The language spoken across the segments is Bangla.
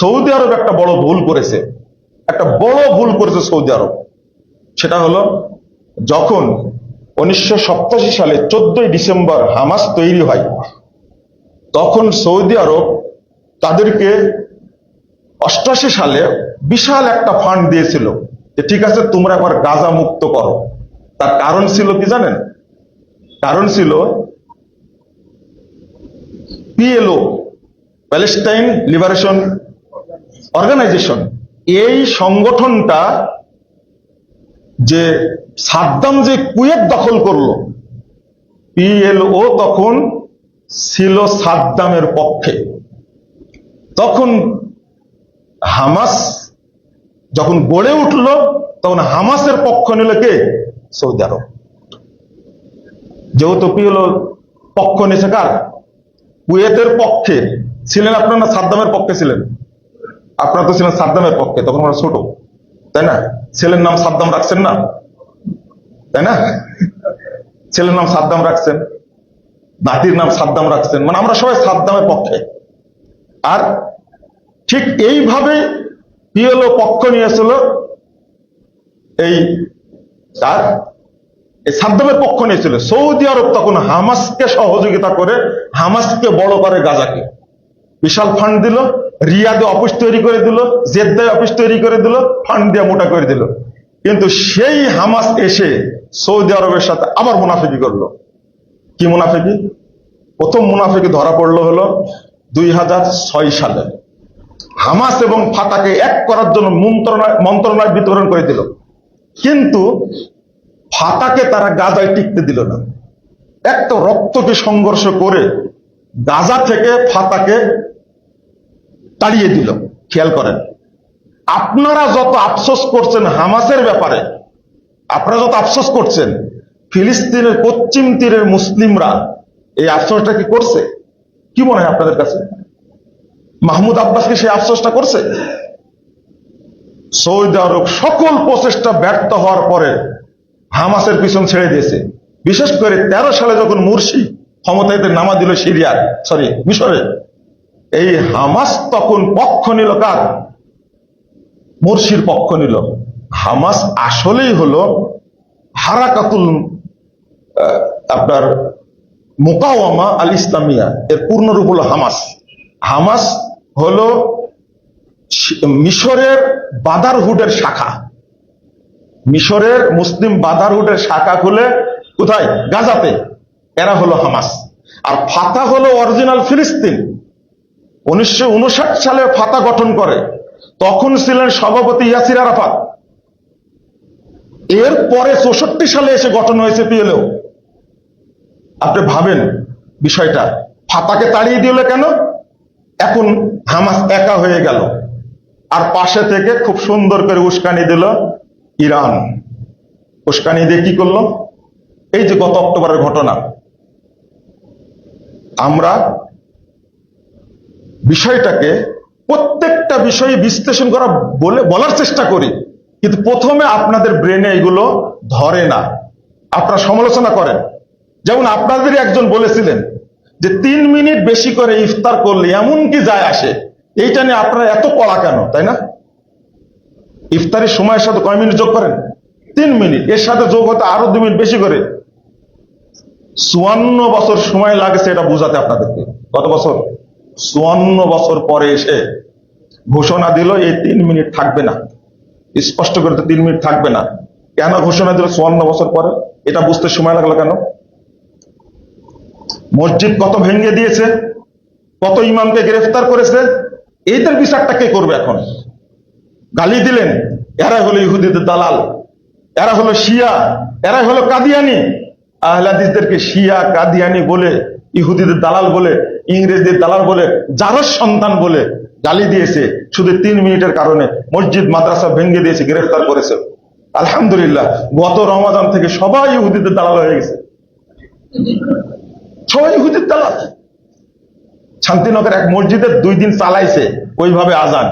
সৌদি আরব একটা বড় ভুল করেছে। একটা বড় ভুল করেছে সৌদি আরব। সেটা হলো, যখন উনিশশো সালে চোদ্দই ডিসেম্বর হামাস তৈরি হয়, তখন সৌদি আরব তাদেরকে অষ্টাশি সালে বিশাল একটা ফান্ড দিয়েছিল যে, ঠিক আছে, তোমরা একবার গাজা মুক্ত করো। তার কারণ ছিল কি জানেন? কারণ ছিল পিএলও, প্যালেস্টাইন লিবারেশন অর্গানাইজেশন এই সংগঠনটা যে সাদ্দাম যে কুয়েত দখল করল পিএলও তখন ছিল সাদ্দামের পক্ষে। তখন হামাস যখন গড়ে উঠল, তখন হামাসের পক্ষ নিল কে? সৌদি আরব। যেহেতু পিএলও পক্ষ নিয়েছে কার? কুয়েতের পক্ষে। ছিলেন আপনার সাদ্দামের পক্ষে ছিলেন? আপনারা তো ছিলেন সাদ্দামের পক্ষে, তখন আমরা ছোট। তাই না? ছেলের নাম সাদ্দাম রাখছেন না? তাই না? ছেলের নাম সাদ্দাম রাখছেন, নাতির নাম সাদ্দাম রাখছেন মানে আমরা সবাই সাদ্দামের পক্ষে। আর ঠিক এইভাবে পিএলও পক্ষ নিয়েছিল এই তার এই সাদ্দামের পক্ষ নিয়েছিল। সৌদি আরব তখন হামাসকে সহযোগিতা করে, হামাসকে বড় করে গাজাকে। বিশাল ফান্ড দিল রিয়াদে অফিস তৈরি করে দিল, জেদ্দায় অফিস তৈরি করে দিল ফান্ড দিয়ে মোটা করে দিল। কিন্তু সেই হামাস এসে সৌদি আরবের সাথে আবার মুনাফিকি করল। কি মুনাফিকি? প্রথম মুনাফিকি ধরা পড়ল হলো দুই সালে। হামাস এবং ফাতাকে এক করার জন্য মন্ত্রণায় বিতরণ করে দিল। কিন্তু ফাতাকে তারা গাজায় টিকতে দিল না। এক তো রক্তকে সংঘর্ষ করে গাজা থেকে ফাতাকে তাড়িয়ে দিল। খেয়াল করেন, আপনারা যত আফসোস করছেন হামাসের ব্যাপারে, আপনারা যত আফসোস করছেন, ফিলিস্তিনের পশ্চিম তীরের মুসলিমরা এই আফসোসটা কি করছে? কি মনে হয় আপনাদের কাছে? মাহমুদ আব্বাস কি সেই আফসোসটা করছে? সৌদি আরব সকল প্রচেষ্টা ব্যর্থ হওয়ার পরে হামাসের পিছন ছেড়ে দিয়েছে। বিশেষ করে তেরো সালে যখন মুর্শি ক্ষমতায় নামা দিল সিরিয়ার সরি মিশরে এই হামাস তখন পক্ষ নিল কার? মুরসির পক্ষ নিল। হামাস আসলেই হলো হারাকাতুল আপনার মোকাওয়ামা আল ইসলামিয়া। এর পূর্ণরূপ হলো হামাস। হামাস হলো মিশরের বাদারহুডের শাখা। মিশরের মুসলিম বাদারহুডের শাখা খুলে কোথায়? গাজাতে। এরা হলো হামাস। আর ফাতা হলো অরিজিনাল ফিলিস্তিন। উনিশশো উনষাট সালে ফাতা গঠন করে, তখন ছিলেন সভাপতি ইয়াসির আরাফাত। এর পরে চৌষট্টি সালে এসে গঠন হয়েছে পিএলও। আপনি ভাবেন বিষয়টা, ফাতাকে তাড়িয়ে দিল কেন? এখন হামাস একা হয়ে গেল। আর পাশে থেকে খুব সুন্দর করে উস্কানি দিল ইরান। উস্কানি দিয়ে কি করল? এই যে গত অক্টোবরের ঘটনা। আমরা বিষয়টাকে প্রত্যেকটা বিষয়ে বিশ্লেষণ করা বলে বলার চেষ্টা করি, কিন্তু প্রথমে আপনাদের ব্রেনে এগুলো ধরে না। আপনারা সমালোচনা করেন। যেমন আপনাদেরই একজন বলেছিলেন যে তিন মিনিট বেশি করে ইফতার করলে এমন কি যায় আসে? এইটা নিয়ে আপনারা এত কড়া কেন, তাই না? ইফতারের সময়ের সাথে কয় মিনিট যোগ করেন? তিন মিনিট। এর সাথে যোগ হতে আরও দু মিনিট বেশি করে। চুয়ান্ন বছর সময় লাগছে এটা বোঝাতে আপনাদেরকে। কত বছর? চুয়ান্ন বছর পরে এসে ঘোষণা দিল, এই তিন মিনিট থাকবে না। স্পষ্ট করে তিন মিনিট থাকবে না। কেন ঘোষণা দিল চুয়ান্ন বছর পরে? এটা বুঝতে সময় লাগল কেন? মসজিদ কত ভেঙে দিয়েছে, কত ইমামকে গ্রেফতার করেছে এইটার বিচারটা কে করবে এখন? গালি দিলেন এরা হলো ইহুদিদের দালাল, এরা হলো শিয়া এরা হলো কাদিয়ানি। আহলাদিসদেরকে শিয়া, কাদিয়ানি বলে ইহুদিদের দালাল বলে, ইংরেজদের দালাল বলে, যারস সন্তান বলে গালি দিয়েছে, শুধু তিন মিনিটের কারণে মসজিদ, মাদ্রাসা ভেঙে দিয়েছে, গ্রেফতার করেছে। আলহামদুলিল্লাহ, গত রমাজান থেকে সবাই ইহুদিদের দালাল হয়ে গেছে। সবাই দালাল। শান্তিনগর এক মসজিদের দুই দিন চালাইছে, ওইভাবে আজান।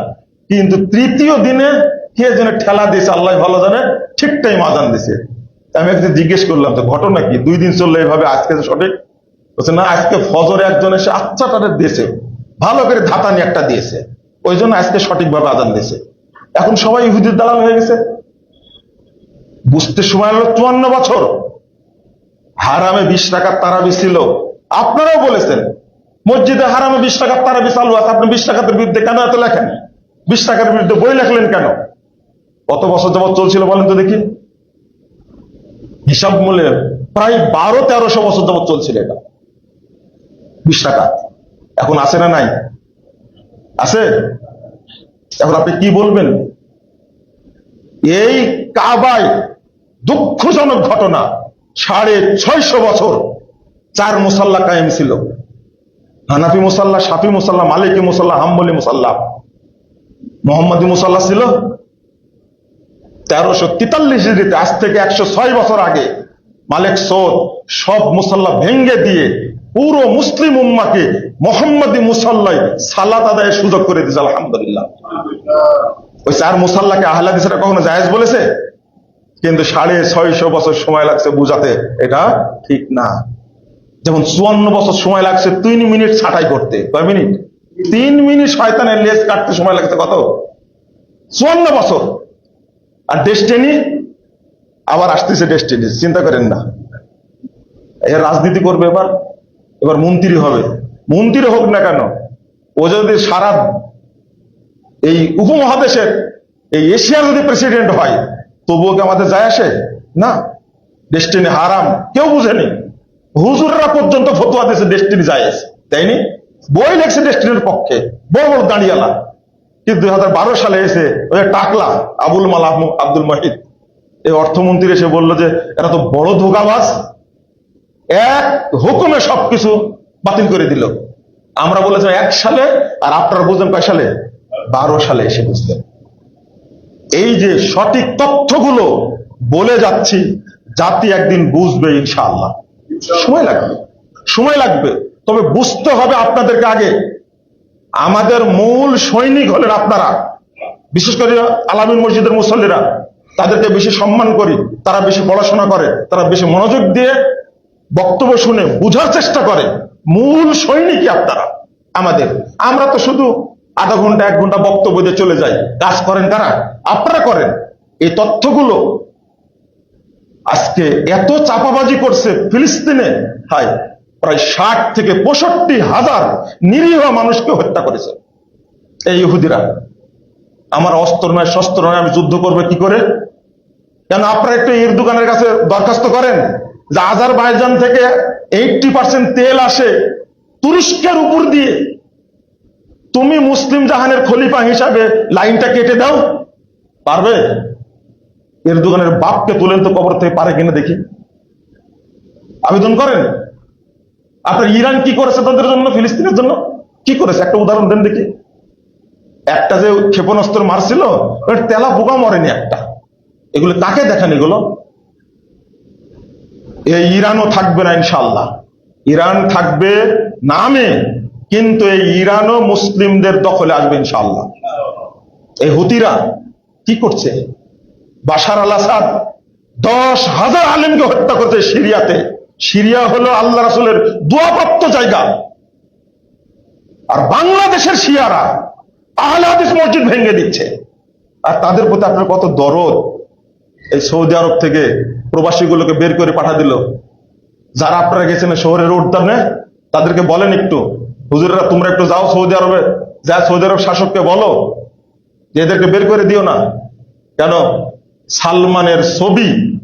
কিন্তু তৃতীয় দিনে কে যেন ঠেলা দিয়েছে, আল্লাহ ভালো জানে, ঠিক টাইম আজান দিছে আমি একদিন জিজ্ঞেস করলাম, তো ঘটনা কি? দুই দিন চললে এইভাবে আজকে সঠিক? বলছে, না, আজকে ফজরে একজন এসে আচ্ছা তাদের দিয়েছে। ভালো করে ধাতানি একটা দিয়েছে। ওই জন্য আজকে সঠিকভাবে আজান দিয়েছে। এখন সবাই ইহুদির দালাল হয়ে গেছে। বুঝতে সময় হলো চুয়ান্ন বছর। হারামে বিশ টাকার তারাবি ছিল। আপনারাও বলেছেন, মসজিদে হারামে বিশ টাকার তারাবি চালু আছে। আপনি বিশ টাকার বিরুদ্ধে কেন এত লেখেন? বিশ টাকার বিরুদ্ধে বই লেখলেন কেন? কত বছর যাবৎ চলছিল বলেন তো দেখি। হিসাব মূল্যে প্রায় বারো তেরোশো বছর যাবৎ চলছিল এটা। বিশ টাকা। এখন আছে না নাই? আছে? এখন আপনি কি বলবেন? এই কাবায় দুঃখজনক ঘটনা, সাড়ে ছয়শো বছর চার মুসাল্লা কায়েম ছিল। হানাফি মুসাল্লা, সাফি মুসাল্লা, মালিকি মুসাল্লা, হাম্বলি মুসাল্লা, মোহাম্মদী মুসাল্লা ছিল। তেরোশো তেতাল্লিশ আজ থেকে একশো ছয় বছর আগে মালিক সৌদ সব মুসাল্লা ভেঙ্গে দিয়ে পুরো মুসলিম উম্মাকে মোহাম্মদ মুসাল্লাই সালাত আদায়ের সুযোগ করে দিয়েছে, আলহামদুলিল্লাহ। ওই চার মুসাল্লাকে আহলাদিসরা কখনো জায়েজ বলেছে? কিন্তু সাড়ে ছয়শো বছর সময় লাগছে বুঝাতে, এটা ঠিক না। যেমন চুয়ান্ন বছর সময় লাগছে তিন মিনিট ছাটাই করতে, কয় মিনিট? তিন মিনিট শয়তানের লেজ কাটতে সময় লাগছে কত? চুয়ান্ন বছর। আর ডেস্টিনি আবার আসতেছে ডেস্টিনি চিন্তা করেন না। এর রাজনীতি করবে এবার। এবার মন্ত্রী হবে। মন্ত্রী হোক না কেন, ও যদি সারা এই উপমহাদেশের, এই এশিয়ার যদি প্রেসিডেন্ট হয়, তবুও কি আমাদের যায় আসে? না। ডেস্টিনি হারাম, কেউ বুঝেনি। হুজুররা পর্যন্ত ফতুয়া দিয়েছে ডেস্টিনি যায় তাইনি বই লেখছে ডেস্টিনির পক্ষে, বড় বড় দাঁড়িয়ালা। কিন্তু দুই বারো সালে এসে ওই টাকলা, আবুল মাল আব্দুল মাহিদ এই অর্থমন্ত্রী এসে বলল যে, এরা তো বড় ধোকাবাজ। এক হুকুমে সবকিছু বাতিল করে দিল। আমরা বলেছিলাম এক সালে আর আপনারা বুঝলেন কয় সালে? বারো সালে এসে বুঝলেন। এই যে সঠিক তথ্যগুলো বলে যাচ্ছি, জাতি একদিন বুঝবে ইনশাআল্লাহ। সময় লাগবে। সময় লাগবে। তবে বুঝতে হবে আপনাদেরকে আগে। আমাদের মূল সৈনিক হলেন আপনারা। বিশেষ করে আলামিন মসজিদের মুসল্লিরা। তাদেরকে বেশি সম্মান করি। তারা বেশি পড়াশোনা করে। তারা বেশি মনোযোগ দিয়ে বক্তব্য শুনে বুঝার চেষ্টা করে মূল সৈনিকই আপনারা, আমাদের। আমরা তো শুধু আধা ঘণ্টা, এক ঘণ্টা বক্তব্য দিয়ে চলে যাই। কাজ করেন কারা? আপনারা করেন। এই তথ্যগুলো আজকে এত চাপাবাজি করছে ফিলিস্তিনে। হাই প্রায় ষাট থেকে পঁয়ষট্টি হাজার নিরীহ মানুষকে হত্যা করেছে। এই ইহুদিরা, আমার অস্ত্র নয়, শস্ত্র নয়, আমি যুদ্ধ করবে কি করে? কেন আপনারা একটু ইরদুকানের কাছে দরখাস্ত করেন? যে আজারবাইজান থেকে এইটটি পার্সেন্ট তেল আসে তুরস্কের উপর দিয়ে। তুমি মুসলিম জাহানের খলিফা হিসাবে লাইনটা কেটে দাও। পারবে? এর দোকানের বাপকে তুলেন তো কবর থেকে পারে কিনা দেখি। আবেদন করেন? আপনার ইরান কি করেছে তাদের জন্য, ফিলিস্তিনের জন্য? কি করেছে? একটা উদাহরণ দেন দেখি। একটা যে ক্ষেপণাস্ত্র মারছিল তেলা পোকা মরেনি একটা। এগুলো কাকে দেখেন এগুলো? এই ইরানও থাকবে না ইনশাল্লাহ ইরান থাকবে নামে, কিন্তু এই ইরানও মুসলিমদের দখলে আসবে ইনশাল্লাহ এই হুতিরা কি করছে? বাশার আল আসাদ দশ হাজার আলেমকে হত্যা করছে সিরিয়াতে। সিরিয়া হলো আল্লাহ রাসুলের দোয়াপ্রাপ্ত জায়গা। আর বাংলাদেশের শিয়ারা আহলে হাদিস মসজিদ ভেঙে দিচ্ছে। আর তাদের প্রতি আপনার কত দরদ? এই সৌদি আরব থেকে প্রবাসীগুলোকে বের করে পাঠা দিল। যারা আপনারা গেছেন শহরের উদ্যানে, তাদেরকে বলেন একটু, হুজুরেরা, তোমরা একটু যাও সৌদি আরবে। যা সৌদি আরব শাসককে বলো, যে এদেরকে বের করে দিও না। কেন? সালমানের ছবি,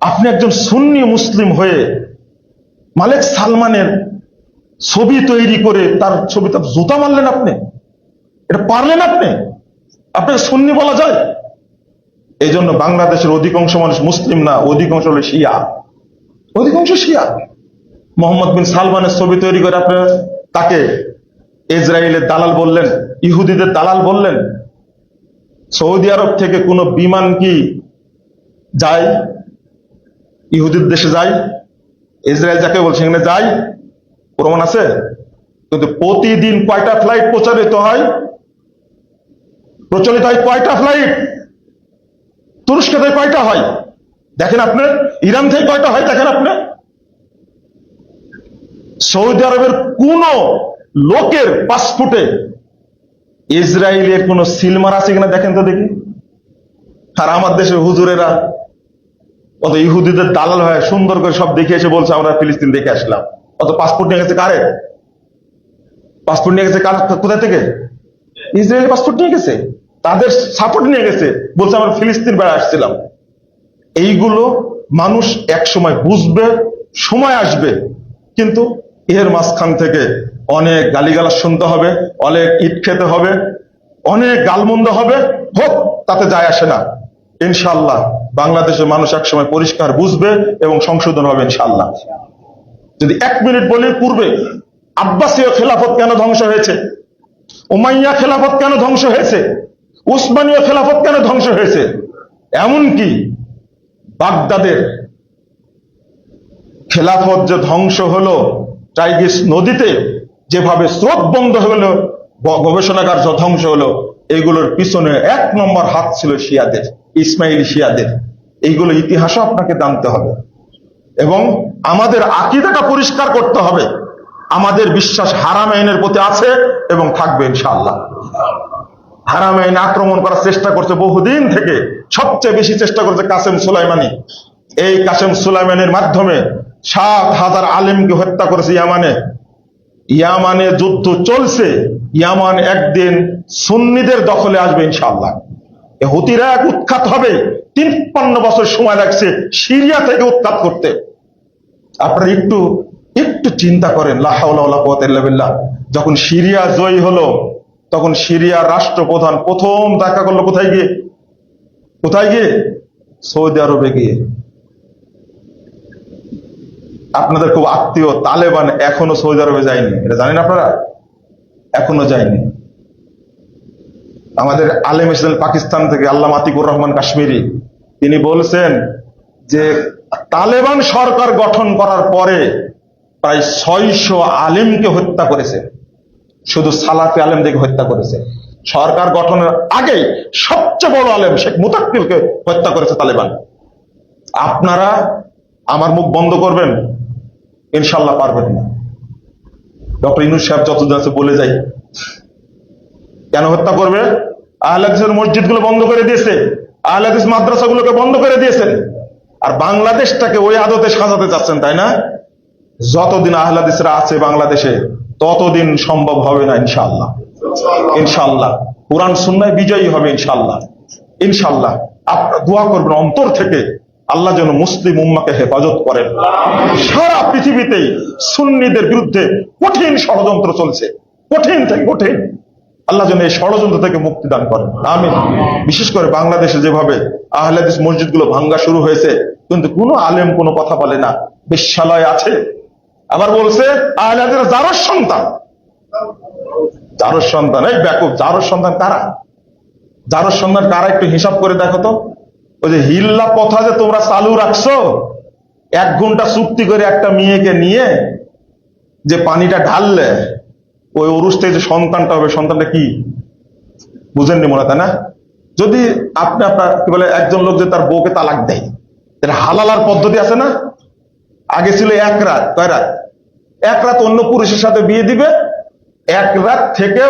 আপনি একজন সুন্নি মুসলিম হয়ে মালিক সালমানের ছবি তৈরি করে তার ছবিতে জুতা মারলেন আপনি। এটা পারলেন আপনি। আপনাকে সুন্নি বলা যায়? এই জন্য বাংলাদেশের অধিকাংশ মানুষ মুসলিম না, অধিকাংশ হলো শিয়া। অধিকাংশ শিয়া। মোহাম্মদ বিন সালমানের ছবি তৈরি করে আপনি তাকে ইসরায়েলের দালাল বললেন, ইহুদিদের দালাল বললেন, সৌদি আরব থেকে কোনো বিমান কি যায়? ইহুদির দেশে যায়? ইসরায়েল যাকে বলছে, সেখানে যায়? প্রমাণ আছে? কিন্তু প্রতিদিন কয়টা ফ্লাইট প্রচারিত হয়? প্রচলিত হয় কয়টা ফ্লাইট? তুরস্ক থেকে কয়টা হয়? দেখেন আপনি ইরান থেকে কয়টা হয় দেখেন আপনি সৌদি আরবের কোন লোকের পাসপোর্টে ইসরায়েলের কোন সিলমার আছে কিনা দেখেন তো দেখি। আর আমার দেশের হুজুরেরা, অত ইহুদিদের দালাল হয়ে সুন্দর করে সব দেখে এসে বলছে, আমরা ফিলিস্তিন দেখে আসলাম। অত পাসপোর্ট নিয়ে গেছে কারে? পাসপোর্ট নিয়ে গেছে কোথা থেকে? ইসরায়েলের পাসপোর্ট নিয়ে গেছে? তাদের সাপোর্ট নিয়ে গেছে। বলছে, আমরা ফিলিস্তিন বেড়া আসছিলাম। এইগুলো মানুষ এক সময় বুঝবে, সময় আসবে, কিন্তু এর মাঝখান থেকে অনেক গালিগালাজ শুনতে হবে, অনেক ইট খেতে হবে, অনেক গালমন্দ হবে, হোক, তাতে যায় আসে না। ইনশাল্লাহ বাংলাদেশের মানুষ এক সময় পরিষ্কার বুঝবে এবং সংশোধন হবে ইনশাল্লাহ যদি এক মিনিট বলি, পূর্বে আব্বাসীয় খেলাফত কেন ধ্বংস হয়েছে? উমাইয়া খেলাফত কেন ধ্বংস হয়েছে? উসমানীয় খেলাফত কেন ধ্বংস হয়েছে? এমনকি বাগদাদের খেলাফত যে ধ্বংস হলো টাইগিস নদীতে যেভাবে স্রোত বন্ধ হলো গবেষণাগার যে ধ্বংস হলো এইগুলোর পিছনে এক নম্বর হাত ছিল শিয়াদের, ইসমাইলি শিয়াদের। এইগুলো ইতিহাসও আপনাকে জানতে হবে। এবং আমাদের আকিদাটা পরিষ্কার করতে হবে। আমাদের বিশ্বাস হারাম আইনের প্রতি আছে এবং থাকবে ইনশাআল্লাহ। হারাম আইন আক্রমণ করার চেষ্টা করছে বহুদিন থেকে। সবচেয়ে বেশি চেষ্টা করছে কাসেম সুলাইমানি। এই কাসেম সুলাইমানের মাধ্যমে সাত হাজার আলিমকে হত্যা করেছে ইয়ামানে। ইয়ামানে যুদ্ধ চলছে, ইয়ামান একদিন সুন্নিদের দখলে আসবে ইনশাল্লাহ হুতিরা এক উৎখাত হবে, তিপ্পান্ন বছর সময় লাগছে সিরিয়া থেকে উৎখাত করতে। আপনারা একটু একটু চিন্তা করেন, লা হাওলা ওয়ালা কুওয়াতা ইল্লা বিল্লাহ। যখন সিরিয়া জয়ী হলো তখন সিরিয়ার রাষ্ট্রপ্রধান প্রথম দেখা করল কোথায় গিয়ে? কোথায় গিয়ে? সৌদি আরবে গিয়ে। আপনাদের খুব আত্মীয় তালেবান এখনও সৌদি আরবে যায়নি। এটা জানেন আপনারা? এখনও যায়নি। আমাদের আলেম ইসলাম পাকিস্তান থেকে, আল্লাহ আতিকুর রহমান কাশ্মীরি। তিনি বলছেন যে, তালেবান সরকার গঠন করার পরে প্রায় ছয়শো আলিমকে হত্যা করেছে। শুধু সালাফি আলেমদেরকে হত্যা করেছে। সরকার গঠনের আগে সবচেয়ে বড় আলেম শেখ মুতাক্কিলকে হত্যা করেছে তালেবান। আপনারা আমার মুখ বন্ধ করবেন, ইনশাল্লাহ পারবেন না। ডক্টর ইনুস সাহেব যতদিন আছে বলে যাই। কেন হত্যা করবে? আহলাদিসের মসজিদগুলো বন্ধ করে দিয়েছে। আহলাদিস মাদ্রাসাগুলোকে বন্ধ করে দিয়েছেন আর বাংলাদেশটাকে ওই আদতে সাজাতে চাচ্ছেন, তাই না? যতদিন আহলাদিসরা আছে বাংলাদেশে ততদিন সম্ভব হবে না, ইনশাআল্লাহ। ইনশাআল্লাহ। কোরআন সুন্নায় বিজয়ী হবে, ইনশাআল্লাহ। ইনশাআল্লাহ। আপনারা দোয়া করবেন অন্তর থেকে আল্লাহ যেন মুসলিম উম্মাকে হেফাজত করেন। সারা পৃথিবীতেই সুন্নিদের বিরুদ্ধে কঠিন ষড়যন্ত্র চলছে। কঠিন থেকে কঠিন। আল্লাহ যেন এই ষড়যন্ত্র থেকে মুক্তি দান করেন। আমি বিশেষ করে বাংলাদেশে যেভাবে আহলাদিস মসজিদগুলো ভাঙ্গা শুরু হয়েছে, কিন্তু কোনো আলেম কোনো কথা বলে না। বিশ্বালয় আছে আবার বলছে, আহলাদের যারর সন্তান যারর সন্তান, এই ব্যাপক যারর সন্তান কারা? যারর সন্তান কারা একটু হিসাব করে দেখো তো। ওই যে হিল্লা কথা যে তোমরা চালু রাখছো, এক ঘণ্টা চুক্তি করে একটা মেয়েকে নিয়ে যে পানিটা ঢাললে, ওই অরুষ যে সন্তানটা হবে, সন্তানটা কি? বুঝেননি মনে তাই না? যদি আপনি আপনার, কি বলে, একজন লোক যে তার বউকে তালাক দেয় এটা হালালার পদ্ধতি আছে না? আগে ছিল এক রাত, কয় রাত? এক রাত অন্য পুরুষের সাথে বিয়ে দিবে, এক রাত থেকে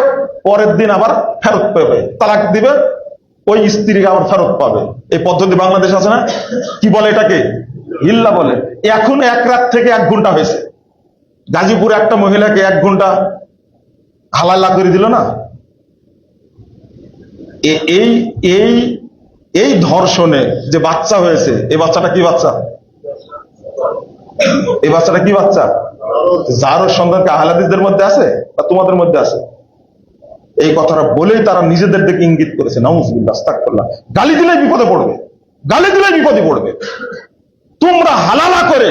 পরের দিন আবার ফেরত পাবে, তালাক দিবে, ওই স্ত্রীকে আবার ফেরত পাবে। এই পদ্ধতি বাংলাদেশ আছে না? কি বলে এটাকে? হিল্লা বলে। এখন এক রাত থেকে এক ঘণ্টা হয়েছে। গাজীপুরে একটা মহিলাকে এক ঘণ্টা হালালা করে দিল না? এই এই এই ধর্ষণে যে বাচ্চা হয়েছে, এই বাচ্চাটা কি বাচ্চা? এই বাচ্চাটা কি বাচ্চা? যারও সন্তানকে আহলাদিসদের মধ্যে আছে বা তোমাদের মধ্যে আছে? এই কথাটা বলেই তারা নিজেদের দিকে ইঙ্গিত করেছে। নাউজুবিল্লাহ গালি দিলেই বিপদে পড়বে। গালি দিলেই বিপদে পড়বে। তোমরা হালালা করে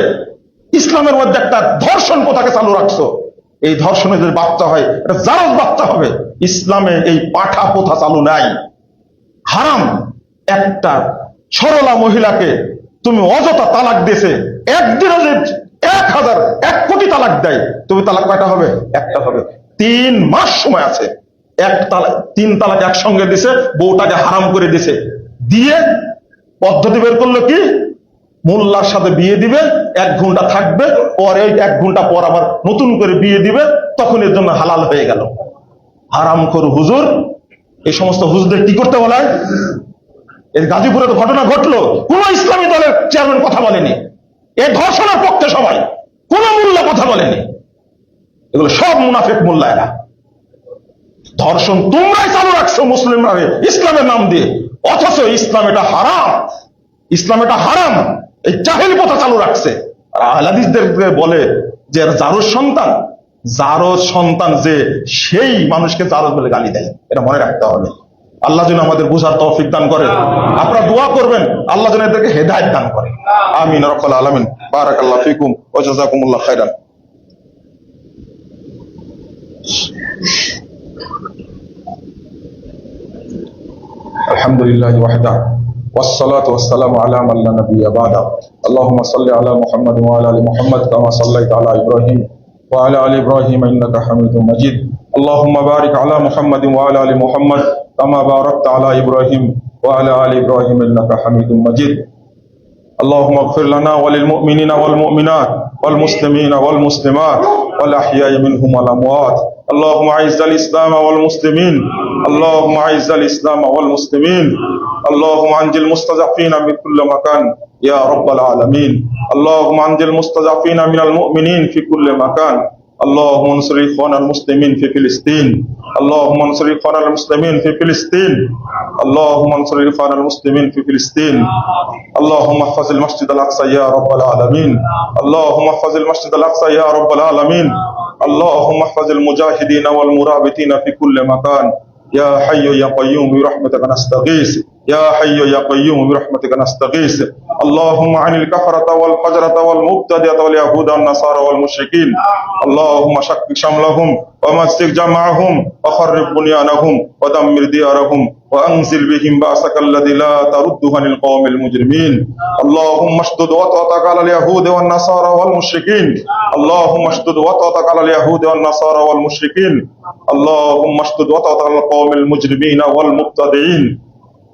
ইসলামের মধ্যে একটা ধর্ষণ প্রথাকে চালু রাখছো? এই ধর্ষণে যদি বাচ্চা হয়, এটা জারজ বাচ্চা হবে। ইসলামে এই পাঠা প্রথা চালু নাই। হারাম। একটা সরলা মহিলাকে তুমি অযথা তালাক দিয়েছে একদিনও যে এক হাজার, এক কোটি তালাক দেয়, তবে তালাক কয়টা হবে? একটা হবে। তিন মাস সময় আছে। এক তালাক তিন তালাক একসঙ্গে দিছে, বউটাকে হারাম করে দিছে। দিয়ে পদ্ধতি বের করল কি? মোল্লার সাথে বিয়ে দিবে, এক ঘণ্টা থাকবে, পরে এক ঘণ্টা পর আবার নতুন করে বিয়ে দিবে, তখন এর জন্য হালাল হয়ে গেল। হারাম করু হুজুর, এই সমস্ত হুজদের কি করতে বলায়? এই গাজীপুরে তো ঘটনা ঘটলো, কোন ইসলামী দলের চেয়ারম্যান কথা বলেনি। এ ধর্ষণের পক্ষে সবাই। কোন মোল্লা কথা বলেনি। এগুলো সব মুনাফেক মোল্লা এরা ধর্ষণ তোমরাই চালু রাখছো মুসলিমরা ইসলামের নাম দিয়ে। অথচ ইসলাম এটা হারাম। ইসলাম এটা হারাম। এই চাহিল কথা চালু রাখছে। আর আহলাদিসদের বলে যে জারোর সন্তান। জারোর সন্তান যে সেই মানুষকে জারদ বলে গালি দেয়। এটা মনে রাখতে হবে। আল্লাহ যেন আমাদের বুঝার তৌফিক দান করে আপনারা দোয়া করবেন আল্লাহ যেন এদেরকে হেদায়েত দান করে আমিন রব্বাল আলামিন বারাকাল্লাহ ফিকুম ওয়া জাযাকুমুল্লাহ খাইরান الحمد لله وحده والصلاة والسلام على من لا نبي بعده اللهم صل على محمد وعلى ال محمد كما صليت على ابراهيم وعلى ال ابراهيم انك حميد مجيد اللهم بارك على محمد وعلى ال محمد كما باركت على إبراهيم وعلى آل إبراهيم إنك حميد مجيد. اللهم اغفر لنا وللمؤمنين والمؤمنات والمسلمين والمسلمات والأحياء منهم والأموات. اللهم أعز الإسلام والمسلمين. اللهم أعز الإسلام والمسلمين. اللهم أنجل المستضعفين من كل مكان يا رب العالمين. اللهم أنجل المستضعفين من المؤمنين في كل مكان. اللهم انصر إخوان المسلمين في فلسطين. اللهم انصر إخوان المسلمين في فلسطين. اللهم انصر إخوان المسلمين في فلسطين. اللهم احفظ المسجد الأقصى يا رب العالمين. اللهم احفظ المسجد الأقصى يا رب العالمين. اللهم احفظ المجاهدين والمرابطين في كل مكان. يا حي يا قيوم برحمتك نستغيث. يا حي يا قيوم برحمتك نستغيث. اللهم عن الكفرة والفجرة والمبتدئة واليهود والنصارى والمشركين. اللهم شكك شملهم ومسك جمعهم وخرب بنيانهم ودمر ديارهم. وأنزل بهم بأسك الذي لا ترد عن القوم المجرمين. اللهم اشدد وطأتك على اليهود والنصارى والمشركين. اللهم اشدد وطأتك على اليهود والنصارى والمشركين. اللهم اشدد وطأتك على القوم المجرمين والمبتدعين.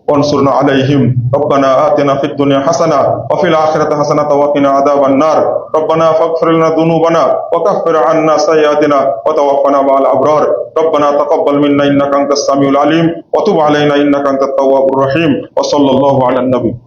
وانصرنا عليهم. ربنا آتنا في الدنيا حسنة وفي الآخرة حسنة وقنا عذاب النار. ربنا فاغفر لنا ذنوبنا وكفر عنا سيئاتنا وتوفنا مع الأبرار. ربنا تقبل منا إنك أنت السميع العليم وتب علينا إنك أنت التواب الرحيم. وصلى الله على النبي.